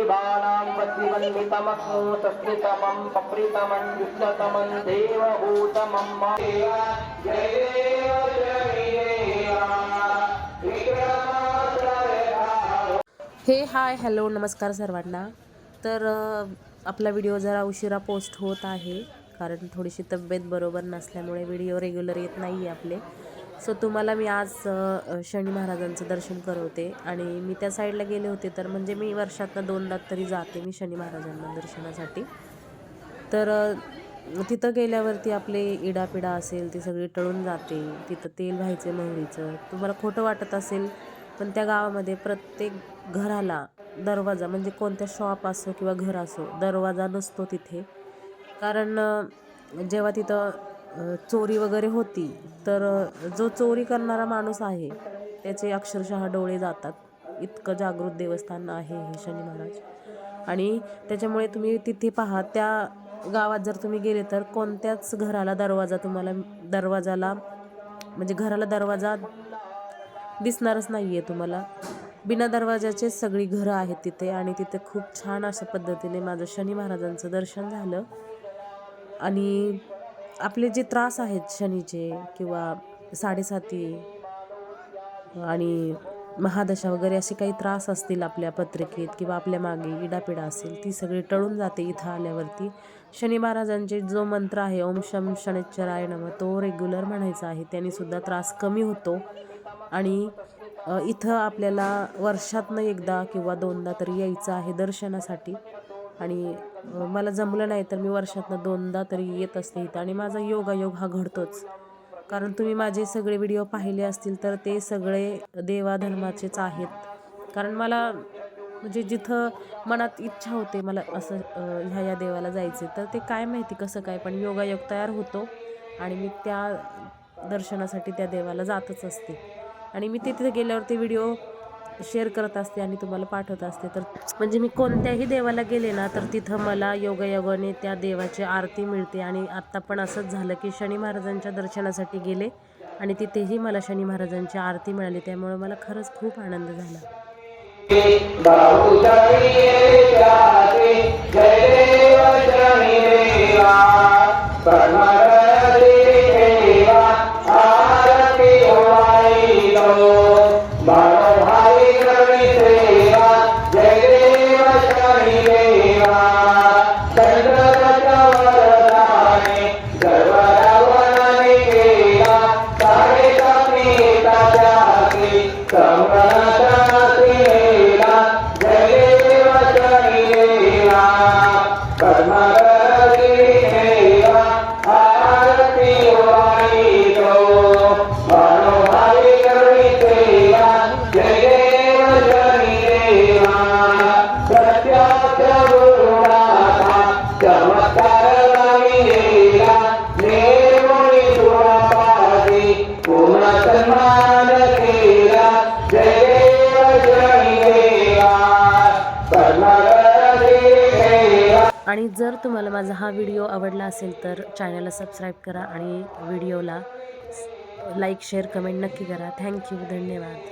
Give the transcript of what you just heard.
देवानां प्रतिबन्धितमस्मु पप्रितमं विष्णतमं देवभूतमं हे hi hello नमस्कार सर्वांना. तर आपला व्हिडिओ जरा उशिरा पोस्ट होत आहे कारण थोडीशी तब्येत बरोबर नसल्यामुळे व्हिडिओ रेग्युलर येत नाही आहे आपले. सो तुम्हाला मी आज शनी महाराजांचं दर्शन करवते. आणि मी त्या साईडला गेले होते तर म्हणजे मी वर्षातनं दोनदा तरी जाते मी शनी महाराजांना दर्शनासाठी. तर तिथं गेल्यावरती आपले इडापिडा असेल ती सगळी टळून जाते. तिथं तेल व्हायचे मोहरीचं तुम्हाला खोटं वाटत असेल पण त्या गावामध्ये प्रत्येक घराला दरवाजा म्हणजे कोणत्या शॉप असो किंवा घर असो दरवाजा नसतो तिथे. कारण जेव्हा तिथं चोरी वगैरे होती तर जो चोरी करणारा माणूस आहे त्याचे अक्षरशः डोळे जातात. इतकं जागृत देवस्थान आहे हे शनी महाराज. आणि त्याच्यामुळे तुम्ही तिथे पहा त्या गावात जर तुम्ही गेले तर कोणत्याच घराला दरवाजा तुम्हाला दरवाजाला म्हणजे घराला दरवाजा दिसणारच नाही आहे तुम्हाला. बिना दरवाजाचे सगळी घरं आहेत तिथे आणि तिथे खूप छान अशा पद्धतीने माझं शनी महाराजांचं दर्शन झालं. आणि आपले जे त्रास आहेत शनीचे किंवा साडेसाती आणि महादशा वगैरे असे काही त्रास असतील आपल्या पत्रिकेत किंवा आपल्या मागे इडापिडा असेल ती सगळी टळून जाते इथं आल्यावरती. शनी महाराजांचे जो मंत्र आहे ओम शम शनेश्चराय नम तो रेग्युलर म्हणायचा आहे. त्याने सुद्धा त्रास कमी होतो. आणि इथं आपल्याला वर्षातनं एकदा किंवा दोनदा तरी यायचं आहे दर्शनासाठी. आणि मला जमलं नाही तर मी वर्षातनं दोनदा तरी येत असते इथं आणि माझा योगायोग हा घडतोच. कारण तुम्ही माझे सगळे व्हिडिओ पाहिले असतील तर ते सगळे देवाधर्माचेच आहेत. कारण मला म्हणजे जिथं मनात इच्छा होते मला असं ह्या या देवाला जायचे तर ते काय माहिती कसं काय पण योगायोग तयार होतो आणि मी त्या दर्शनासाठी त्या देवाला जातच असते. आणि मी तिथे गेल्यावर ते व्हिडिओ शेअर करत असते आणि तुम्हाला पाठवत असते. तर म्हणजे मी कोणत्याही देवाला गेले ना तर तिथं मला योगायोगाने त्या देवाची आरती मिळते. आणि आत्ता पण असंच झालं की शनी महाराजांच्या दर्शनासाठी गेले आणि तिथेही मला शनी महाराजांची आरती मिळाली. त्यामुळे मला खरंच खूप आनंद झाला. Karma आणि जर तुम्हाला माझा हा व्हिडिओ आवडला असेल तर चॅनलला सबस्क्राईब करा आणि व्हिडिओला लाईक शेअर कमेंट नक्की करा. थँक्यू. धन्यवाद.